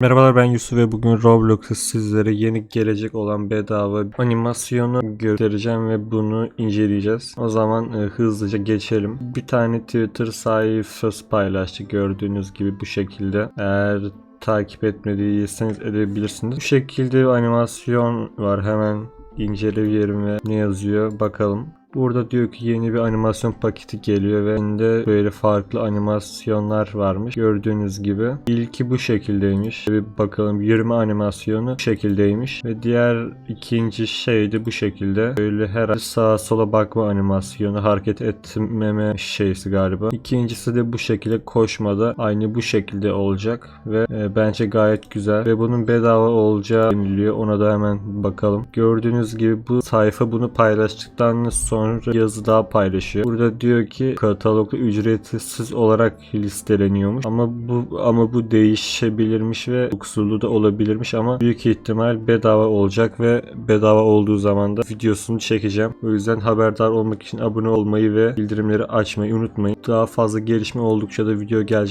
Merhabalar ben Yusuf ve bugün Roblox'ta sizlere yeni gelecek olan bedava animasyonu göstereceğim ve bunu inceleyeceğiz. O zaman e, hızlıca geçelim. Bir tane Twitter sayfası paylaştı gördüğünüz gibi bu şekilde. Eğer takip etmediyseniz edebilirsiniz. Bu şekilde bir animasyon var hemen inceleyelim ve ne yazıyor bakalım. Burada diyor ki yeni bir animasyon paketi geliyor ve içinde böyle farklı animasyonlar varmış. Gördüğünüz gibi. İlki bu şekildeymiş. Bir bakalım yürüme animasyonu bu şekildeymiş. Ve diğer ikinci şey de bu şekilde. Böyle her sağa sola bakma animasyonu, hareket etmeme şeysi galiba. İkincisi de bu şekilde koşmada aynı bu şekilde olacak ve e, bence gayet güzel ve bunun bedava olacağı deniliyor. Ona da hemen bakalım. Gördüğünüz gibi bu sayfa bunu paylaştıktan sonra yazı daha paylaşıyor. Burada diyor ki katalogda ücretsiz olarak listeleniyormuş. Ama bu ama bu değişebilirmiş ve kusurlu da olabilirmiş ama büyük ihtimal bedava olacak ve bedava olduğu zaman da videosunu çekeceğim. O yüzden haberdar olmak için abone olmayı ve bildirimleri açmayı unutmayın. Daha fazla gelişme oldukça da video gelecek.